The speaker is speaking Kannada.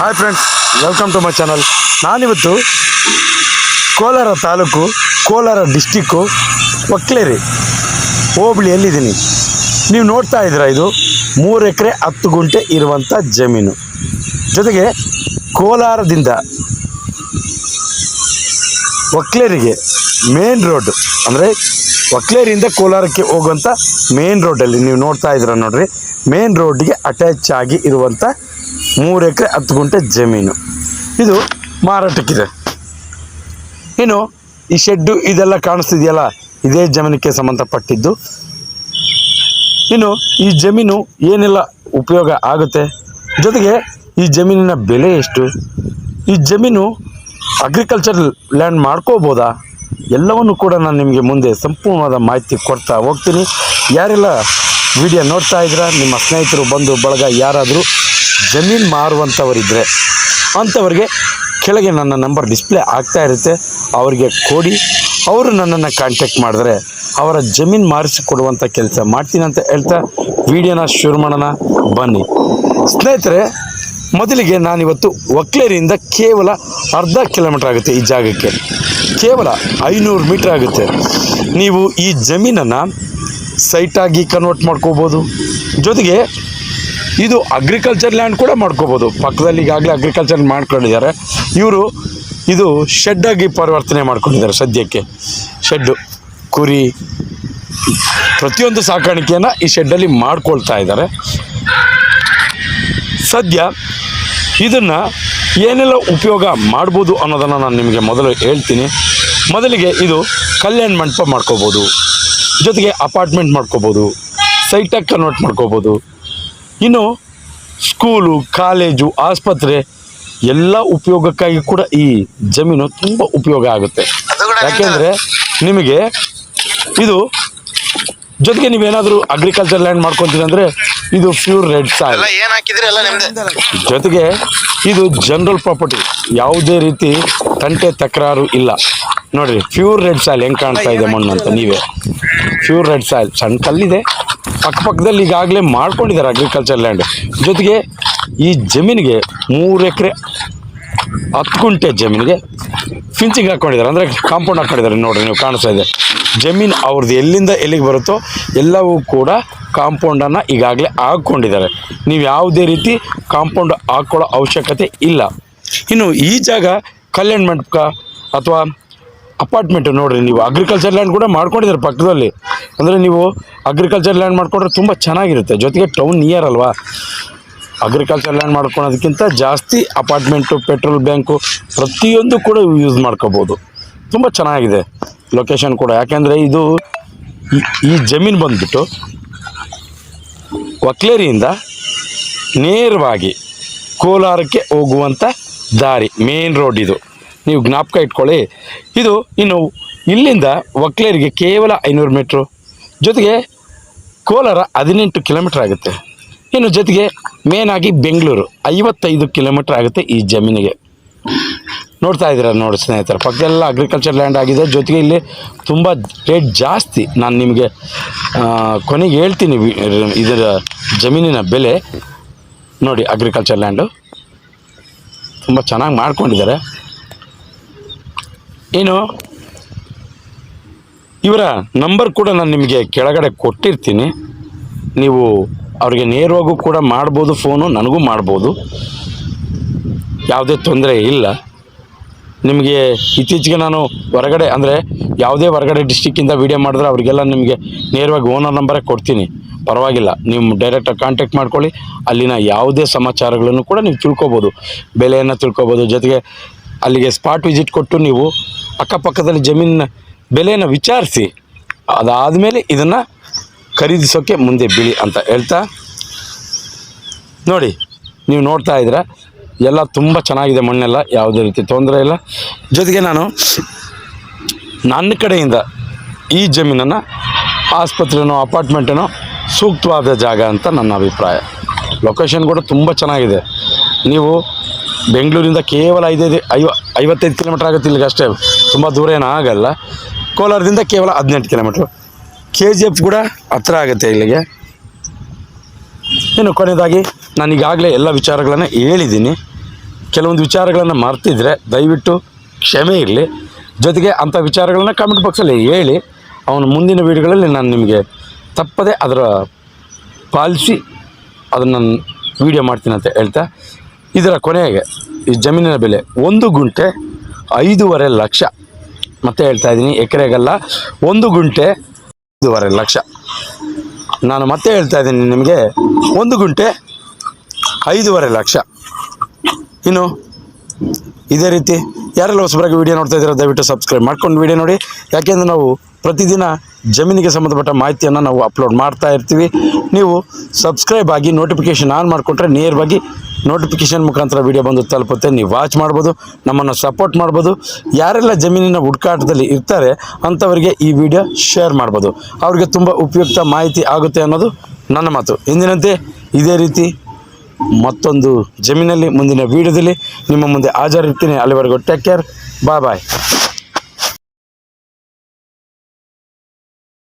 Hi friends welcome to my channel ನಾನಿವತ್ತು ಕೋಲಾರ ತಾಲೂಕು, ಕೋಲಾರ ಡಿಸ್ಟಿಕ್ಕು ಒಕ್ಲೇರಿ ಹೋಬಳಿಯಲ್ಲಿದ್ದೀನಿ ನೀವು ನೋಡ್ತಾ ಇದ್ದೀರಾ ಇದು ಮೂರು ಎಕರೆ ಹತ್ತು ಗುಂಟೆ ಇರುವಂಥ ಜಮೀನು. ಜೊತೆಗೆ ಕೋಲಾರದಿಂದ ಒಕ್ಲೇರಿಗೆ ಮೇನ್ ರೋಡ್ ಅಂದರೆ ಒಕ್ಲೇರಿಯಿಂದ ಕೋಲಾರಕ್ಕೆ ಹೋಗುವಂಥ ಮೇನ್ ರೋಡಲ್ಲಿ ನೀವು ನೋಡ್ತಾ ಇದ್ದೀರ ನೋಡ್ರಿ. ಮೇನ್ ರೋಡ್ಗೆ ಅಟ್ಯಾಚ್ ಆಗಿ ಇರುವಂಥ ಮೂರು ಎಕರೆ ಹತ್ತು ಗುಂಟೆ ಜಮೀನು. ಇದು ಮಾರಾಟಕ್ಕಿದೆ. ಇನ್ನು ಈ ಶೆಡ್ಡು ಇದೆಲ್ಲ ಕಾಣಿಸ್ತಿದೆಯಲ್ಲ, ಇದೇ ಜಮೀನಿಗೆ ಸಂಬಂಧಪಟ್ಟಿದ್ದು. ಇನ್ನು ಈ ಜಮೀನು ಏನೆಲ್ಲ ಉಪಯೋಗ ಆಗುತ್ತೆ? ಜೊತೆಗೆ ಈ ಜಮೀನಿನ ಬೆಲೆ ಎಷ್ಟು? ಈ ಜಮೀನು ಅಗ್ರಿಕಲ್ಚರ್ ಲ್ಯಾಂಡ್ ಮಾಡ್ಕೋಬೋದಾ? ಎಲ್ಲವನ್ನು ಕೂಡ ನಾನು ನಿಮಗೆ ಮುಂದೆ ಸಂಪೂರ್ಣವಾದ ಮಾಹಿತಿ ಕೊಡ್ತಾ ಹೋಗ್ತೀನಿ. ಯಾರೆಲ್ಲ ವಿಡಿಯೋ ನೋಡ್ತಾ ಇದ್ದೀರಾ, ನಿಮ್ಮ ಸ್ನೇಹಿತರು ಬಂದು ಬಳಗ ಯಾರಾದರೂ ಜಮೀನು ಮಾರುವಂಥವರಿದ್ದರೆ ಅಂಥವ್ರಿಗೆ ಕೆಳಗೆ ನನ್ನ ನಂಬರ್ ಡಿಸ್ಪ್ಲೇ ಆಗ್ತಾ ಇರುತ್ತೆ. ಅವರಿಗೆ ಕೊಡಿ. ಅವರು ನನ್ನನ್ನು ಕಾಂಟ್ಯಾಕ್ಟ್ ಮಾಡಿದ್ರೆ ಅವರ ಜಮೀನು ಮಾರಿಸಿಕೊಡುವಂಥ ಕೆಲಸ ಮಾಡ್ತೀನಿ ಅಂತ ಹೇಳ್ತಾ ವಿಡಿಯೋನ ಶುರು ಮಾಡೋಣ. ಬನ್ನಿ. ಸ್ನೇಹಿತರೆ, ಮೊದಲಿಗೆ ನಾನಿವತ್ತು ಒಕ್ಲೇರಿಯಿಂದ ಕೇವಲ ಅರ್ಧ ಕಿಲೋಮೀಟ್ರ್ ಆಗುತ್ತೆ ಈ ಜಾಗಕ್ಕೆ. ಕೇವಲ ಐನೂರು ಮೀಟ್ರ್ ಆಗುತ್ತೆ. ನೀವು ಈ ಜಮೀನನ್ನು ಸೈಟಾಗಿ ಕನ್ವರ್ಟ್ ಮಾಡ್ಕೋಬೋದು. ಜೊತೆಗೆ ಇದು ಅಗ್ರಿಕಲ್ಚರ್ ಲ್ಯಾಂಡ್ ಕೂಡ ಮಾಡ್ಕೋಬೋದು. ಪಕ್ಕದಲ್ಲಿ ಈಗಾಗಲೇ ಅಗ್ರಿಕಲ್ಚರ್ ಮಾಡ್ಕೊಂಡಿದ್ದಾರೆ. ಇವರು ಇದು ಶೆಡ್ಡಾಗಿ ಪರಿವರ್ತನೆ ಮಾಡ್ಕೊಂಡಿದ್ದಾರೆ ಸದ್ಯಕ್ಕೆ. ಶೆಡ್ಡು ಕುರಿ, ಪ್ರತಿಯೊಂದು ಸಾಕಾಣಿಕೆಯನ್ನು ಈ ಶೆಡ್ಡಲ್ಲಿ ಮಾಡ್ಕೊಳ್ತಾ ಇದ್ದಾರೆ. ಸದ್ಯ ಇದನ್ನು ಏನೆಲ್ಲ ಉಪಯೋಗ ಮಾಡ್ಬೋದು ಅನ್ನೋದನ್ನು ನಾನು ನಿಮಗೆ ಮೊದಲು ಹೇಳ್ತೀನಿ. ಮೊದಲಿಗೆ ಇದು ಕಲ್ಯಾಣ ಮಂಟಪ ಮಾಡ್ಕೋಬೋದು. ಜೊತೆಗೆ ಅಪಾರ್ಟ್ಮೆಂಟ್ ಮಾಡ್ಕೋಬೋದು. ಸೈಟಾಗಿ ಕನ್ವರ್ಟ್ ಮಾಡ್ಕೋಬೋದು. ಇನ್ನು ಸ್ಕೂಲು ಕಾಲೇಜು ಆಸ್ಪತ್ರೆ ಎಲ್ಲ ಉಪಯೋಗಕ್ಕಾಗಿ ಕೂಡ ಈ ಜಮೀನು ತುಂಬ ಉಪಯೋಗ ಆಗುತ್ತೆ. ಯಾಕೆಂದರೆ ನಿಮಗೆ ಇದು ಜೊತೆಗೆ ನೀವೇನಾದರೂ ಅಗ್ರಿಕಲ್ಚರ್ ಲ್ಯಾಂಡ್ ಮಾಡ್ಕೊತೀರಿ ಅಂದರೆ ಇದು ಪ್ಯೂರ್ ರೆಡ್ ಸಾಯಿಲ್ ಜೊತೆಗೆ ಇದು ಜನರಲ್ ಪ್ರಾಪರ್ಟಿ ಯಾವುದೇ ರೀತಿ ತಂಟೆ ತಕರಾರು ಇಲ್ಲ. ನೋಡ್ರಿ ಪ್ಯೂರ್ ರೆಡ್ ಸಾಯಿಲ್ ಹೆಂಗೆ ಕಾಣ್ತಾ ಇದೆ ಮಣ್ಣು ಅಂತ ನೀವೇ. ಪ್ಯೂರ್ ರೆಡ್ ಸಾಯಿಲ್ ಸಣ್ಣ ಕಲ್ಲಿದೆ ಪಕ್ಕಪಕ್ಕದಲ್ಲಿ ಈಗಾಗಲೇ ಮಾಡ್ಕೊಂಡಿದ್ದಾರೆ ಅಗ್ರಿಕಲ್ಚರ್ ಲ್ಯಾಂಡ್ ಜೊತೆಗೆ ಈ ಜಮೀನಿಗೆ ಮೂರು ಎಕರೆ ಹತ್ತು ಗುಂಟೆ ಜಮೀನಿಗೆ ಫಿಂಚಿಂಗ್ ಹಾಕ್ಕೊಂಡಿದ್ದಾರೆ ಅಂದರೆ ಕಾಂಪೌಂಡ್ ಹಾಕ್ಕೊಂಡಿದ್ದಾರೆ ನೋಡಿರಿ, ನೀವು ಕಾಣಿಸ್ತಾ ಇದೆ. ಜಮೀನು ಅವ್ರದ್ದು ಎಲ್ಲಿಂದ ಎಲ್ಲಿಗೆ ಬರುತ್ತೋ ಎಲ್ಲವೂ ಕೂಡ ಕಾಂಪೌಂಡನ್ನು ಈಗಾಗಲೇ ಹಾಕ್ಕೊಂಡಿದ್ದಾರೆ. ನೀವು ಯಾವುದೇ ರೀತಿ ಕಾಂಪೌಂಡ್ ಹಾಕ್ಕೊಳ್ಳೋ ಅವಶ್ಯಕತೆ ಇಲ್ಲ. ಇನ್ನು ಈ ಜಾಗ ಕಲ್ಯಾಣ ಮಂಟಪ ಅಥವಾ ಅಪಾರ್ಟ್ಮೆಂಟು ನೋಡಿರಿ, ನೀವು ಅಗ್ರಿಕಲ್ಚರ್ ಲ್ಯಾಂಡ್ ಕೂಡ ಮಾಡ್ಕೊಂಡಿದ್ದಾರೆ ಪಕ್ಕದಲ್ಲಿ. ಅಂದರೆ ನೀವು ಅಗ್ರಿಕಲ್ಚರ್ ಲ್ಯಾಂಡ್ ಮಾಡ್ಕೊಂಡ್ರೆ ತುಂಬ ಚೆನ್ನಾಗಿರುತ್ತೆ. ಜೊತೆಗೆ ಟೌನ್ ನಿಯರ್ ಅಲ್ವಾ? ಅಗ್ರಿಕಲ್ಚರ್ ಲ್ಯಾಂಡ್ ಮಾಡ್ಕೊಳೋದಕ್ಕಿಂತ ಜಾಸ್ತಿ ಅಪಾರ್ಟ್ಮೆಂಟು ಪೆಟ್ರೋಲ್ ಬ್ಯಾಂಕು ಪ್ರತಿಯೊಂದು ಕೂಡ ಯೂಸ್ ಮಾಡ್ಕೋಬೋದು. ತುಂಬ ಚೆನ್ನಾಗಿದೆ ಲೊಕೇಶನ್ ಕೂಡ. ಯಾಕೆಂದರೆ ಇದು ಈ- ಜಮೀನು ಬಂದುಬಿಟ್ಟು ಒಕ್ಲೇರಿಯಿಂದ ನೇರವಾಗಿ ಕೋಲಾರಕ್ಕೆ ಹೋಗುವಂಥ ದಾರಿ ಮೇನ್ ರೋಡ್ ಇದು. ನೀವು ಜ್ಞಾಪಕ ಇಟ್ಕೊಳ್ಳಿ. ಇದು ಇನ್ನು ಇಲ್ಲಿಂದ ಒಕ್ಲೇರಿಗೆ ಕೇವಲ ಐನೂರು ಮೀಟ್ರು ಜೊತೆಗೆ ಕೋಲಾರ ಹದಿನೆಂಟು ಕಿಲೋಮೀಟ್ರ್ ಆಗುತ್ತೆ. ಇನ್ನು ಜೊತೆಗೆ ಮೇನ್ ಆಗಿ ಬೆಂಗಳೂರು ಐವತ್ತೈದು ಕಿಲೋಮೀಟ್ರ್ ಆಗುತ್ತೆ ಈ ಜಮೀನಿಗೆ. ನೋಡ್ತಾ ಇದ್ದೀರ ನೋಡಿ ಸ್ನೇಹಿತರೆ ಪಕ್ಕದೆಲ್ಲ ಅಗ್ರಿಕಲ್ಚರ್ ಲ್ಯಾಂಡ್ ಆಗಿದೆ. ಜೊತೆಗೆ ಇಲ್ಲಿ ತುಂಬ ರೇಟ್ ಜಾಸ್ತಿ. ನಾನು ನಿಮಗೆ ಕೊನೆಗೆ ಹೇಳ್ತೀನಿ ಇದರ ಜಮೀನಿನ ಬೆಲೆ. ನೋಡಿ ಅಗ್ರಿಕಲ್ಚರ್ ಲ್ಯಾಂಡು ತುಂಬ ಚೆನ್ನಾಗಿ ಮಾಡ್ಕೊಂಡಿದ್ದಾರೆ. ಇನ್ನು ಇವರ ನಂಬರ್ ಕೂಡ ನಾನು ನಿಮಗೆ ಕೆಳಗಡೆ ಕೊಟ್ಟಿರ್ತೀನಿ. ನೀವು ಅವರಿಗೆ ನೇರವಾಗೂ ಕೂಡ ಮಾಡ್ಬೋದು ಫೋನು, ನನಗೂ ಮಾಡ್ಬೋದು. ಯಾವುದೇ ತೊಂದರೆ ಇಲ್ಲ. ನಿಮಗೆ ಇತ್ತೀಚೆಗೆ ನಾನು ಹೊರಗಡೆ, ಅಂದರೆ ಯಾವುದೇ ಹೊರಗಡೆ ಡಿಸ್ಟಿಕ್ಕಿಂದ ವೀಡಿಯೋ ಮಾಡಿದ್ರೆ ಅವರಿಗೆಲ್ಲ ನಿಮಗೆ ನೇರವಾಗಿ ಓನರ್ ನಂಬರೇ ಕೊಡ್ತೀನಿ. ಪರವಾಗಿಲ್ಲ, ನೀವು ಡೈರೆಕ್ಟಾಗಿ ಕಾಂಟ್ಯಾಕ್ಟ್ ಮಾಡ್ಕೊಳ್ಳಿ. ಅಲ್ಲಿನ ಯಾವುದೇ ಸಮಾಚಾರಗಳನ್ನು ಕೂಡ ನೀವು ತಿಳ್ಕೊಬೋದು. ಬೆಲೆಯನ್ನು ತಿಳ್ಕೊಬೋದು. ಜೊತೆಗೆ ಅಲ್ಲಿಗೆ ಸ್ಪಾಟ್ ವಿಸಿಟ್ ಕೊಟ್ಟು ನೀವು ಅಕ್ಕಪಕ್ಕದಲ್ಲಿ ಜಮೀನಿನ ಬೆಲೆಯನ್ನು ವಿಚಾರಿಸಿ, ಅದಾದಮೇಲೆ ಇದನ್ನು ಖರೀದಿಸೋಕ್ಕೆ ಮುಂದೆ ಬಿಳಿ ಅಂತ ಹೇಳ್ತಾ, ನೋಡಿ, ನೀವು ನೋಡ್ತಾ ಇದ್ದೀರಾ, ಎಲ್ಲ ತುಂಬ ಚೆನ್ನಾಗಿದೆ ಮಣ್ಣೆಲ್ಲ, ಯಾವುದೇ ರೀತಿ ತೊಂದರೆ ಇಲ್ಲ. ಜೊತೆಗೆ ನಾನು, ನನ್ನ ಕಡೆಯಿಂದ ಈ ಜಮೀನನ್ನು ಆಸ್ಪತ್ರೆನೋ, ಅಪಾರ್ಟ್ಮೆಂಟೇನೋ ಸೂಕ್ತವಾದ ಜಾಗ ಅಂತ ನನ್ನ ಅಭಿಪ್ರಾಯ. ಲೊಕೇಶನ್ ಕೂಡ ತುಂಬ ಚೆನ್ನಾಗಿದೆ. ನೀವು ಬೆಂಗಳೂರಿಂದ ಕೇವಲ ಐದೈದು, ಐವ, ಐವತ್ತೈದು ಕಿಲೋಮೀಟ್ರ್ ಆಗುತ್ತೆ ಇಲ್ಲಿಗೆ ಅಷ್ಟೇ ತುಂಬ ದೂರ ಏನೂ ಆಗಲ್ಲ. ಕೋಲಾರದಿಂದ ಕೇವಲ ಹದಿನೆಂಟು ಕಿಲೋಮೀಟ್ರ್. ಕೆ ಜಿ ಎಫ್ ಕೂಡ ಹತ್ರ ಆಗುತ್ತೆ ಇಲ್ಲಿಗೆ. ಇನ್ನು ಕೊನೆಯದಾಗಿ ನಾನು ಈಗಾಗಲೇ ಎಲ್ಲ ವಿಚಾರಗಳನ್ನು ಹೇಳಿದ್ದೀನಿ. ಕೆಲವೊಂದು ವಿಚಾರಗಳನ್ನು ಮರ್ತಿದ್ರೆ ದಯವಿಟ್ಟು ಕ್ಷಮೆ ಇರಲಿ. ಜೊತೆಗೆ ಅಂಥ ವಿಚಾರಗಳನ್ನ ಕಮೆಂಟ್ ಬಾಕ್ಸಲ್ಲಿ ಹೇಳಿ. ಅವನ ಮುಂದಿನ ವೀಡಿಯೋಗಳಲ್ಲಿ ನಾನು ನಿಮಗೆ ತಪ್ಪದೆ ಅದರ ಪಾಲಿಸಿ ಅದನ್ನು ವೀಡಿಯೋ ಮಾಡ್ತೀನಿ ಅಂತ ಹೇಳ್ತಾ. ಇದರ ಕೊನೆಗೆ ಈ ಜಮೀನಿನ ಬೆಲೆ ಒಂದು ಗುಂಟೆ ಐದೂವರೆ ಲಕ್ಷ. ಮತ್ತೆ ಹೇಳ್ತಾ ಇದ್ದೀನಿ, ಎಕರೆಗಲ್ಲ ಒಂದು ಗುಂಟೆ ಐದೂವರೆ ಲಕ್ಷ. ನಾನು ಮತ್ತೆ ಹೇಳ್ತಾ ಇದ್ದೀನಿ ನಿಮಗೆ, ಒಂದು ಗುಂಟೆ ಐದೂವರೆ ಲಕ್ಷ. ಇನ್ನು ಇದೇ ರೀತಿ ಯಾರೆಲ್ಲ ಹೊಸಬರಾಗಿ ವೀಡಿಯೋ ನೋಡ್ತಾ ಇದ್ದೀರಾ ದಯವಿಟ್ಟು ಸಬ್ಸ್ಕ್ರೈಬ್ ಮಾಡ್ಕೊಂಡು ವೀಡಿಯೋ ನೋಡಿ. ಯಾಕೆಂದರೆ ನಾವು ಪ್ರತಿದಿನ ಜಮೀನಿಗೆ ಸಂಬಂಧಪಟ್ಟ ಮಾಹಿತಿಯನ್ನು ನಾವು ಅಪ್ಲೋಡ್ ಮಾಡ್ತಾ ಇರ್ತೀವಿ. ನೀವು ಸಬ್ಸ್ಕ್ರೈಬ್ ಆಗಿ ನೋಟಿಫಿಕೇಷನ್ ಆನ್ ಮಾಡಿಕೊಂಡ್ರೆ ನೇರವಾಗಿ ನೋಟಿಫಿಕೇಷನ್ ಮುಖಾಂತರ ವಿಡಿಯೋ ಬಂದು ತಲುಪುತ್ತೆ. ನೀವು ವಾಚ್ ಮಾಡ್ಬೋದು, ನಮ್ಮನ್ನು ಸಪೋರ್ಟ್ ಮಾಡ್ಬೋದು. ಯಾರೆಲ್ಲ ಜಮೀನಿನ ಹುಡುಕಾಟದಲ್ಲಿ ಇರ್ತಾರೆ, ಅಂಥವರಿಗೆ ಈ ವಿಡಿಯೋ ಶೇರ್ ಮಾಡ್ಬೋದು. ಅವ್ರಿಗೆ ತುಂಬ ಉಪಯುಕ್ತ ಮಾಹಿತಿ ಆಗುತ್ತೆ ಅನ್ನೋದು ನನ್ನ ಮಾತು. ಇಂದಿನಂತೆ ಇದೇ ರೀತಿ ಮತ್ತೊಂದು ಜಮೀನಲ್ಲಿ ಮುಂದಿನ ವಿಡಿಯೋದಲ್ಲಿ ನಿಮ್ಮ ಮುಂದೆ ಹಾಜರಿರ್ತೀನಿ. ಅಲ್ಲಿವರೆಗೂ ಟೇಕ್ ಕೇರ್ ಬಾಯ್ ಬಾಯ್